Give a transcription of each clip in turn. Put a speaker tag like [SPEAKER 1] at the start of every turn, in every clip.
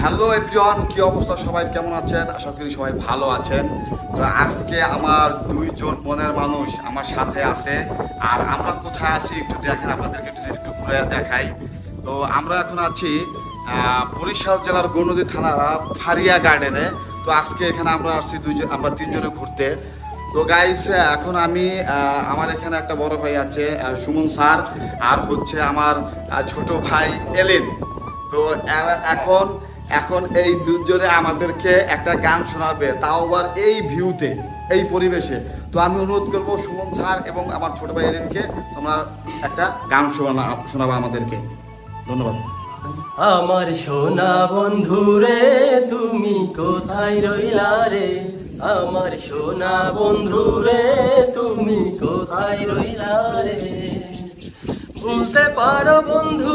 [SPEAKER 1] Hello everyone কি অবস্থা? সবাই কেমন আছেন? আশা করি সবাই ভালো আছেন। তো আজকে আমার দুইজন মনের মানুষ আমার সাথে আছে। আর আমরা কোথায় আছি একটু দেখেন, আপনাদেরকে একটু একটু ঘুরে দেখাই। তো আমরা এখন আছি বরিশাল জেলার গৌনদী থানার ফারিয়া গার্ডেনে তো আজকে এখানে আমরা আসছি দুইজন, আমরা তিনজনে ঘুরতে। তো গাইস এখন আমি আমার এখানে একটা বড় ভাই আছে সুমন স্যার। আর হচ্ছে আমার ছোট ভাই এলেন। তো এখন এখন এই দুজনে আমাদেরকে একটা গান শোনাবে তাও আবার এই ভিউতে, এই পরিবেশে। তো আমি অনুরোধ করব সুমন স্যার এবং আমার ছোট ভাই এলেনকে, তোমরা একটা গান শোনা শোনাবো আমাদেরকে। ধন্যবাদ।
[SPEAKER 2] আমার সোনা বন্ধু রে তুমি কোথায় রইলা রে? আমার সোনা বন্ধু রে তুমি কোথায় রইলা রে? ভুলতে পারো বন্ধু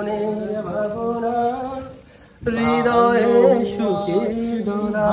[SPEAKER 2] মনে ভাবনা হৃদয়ে সুখে দোলা।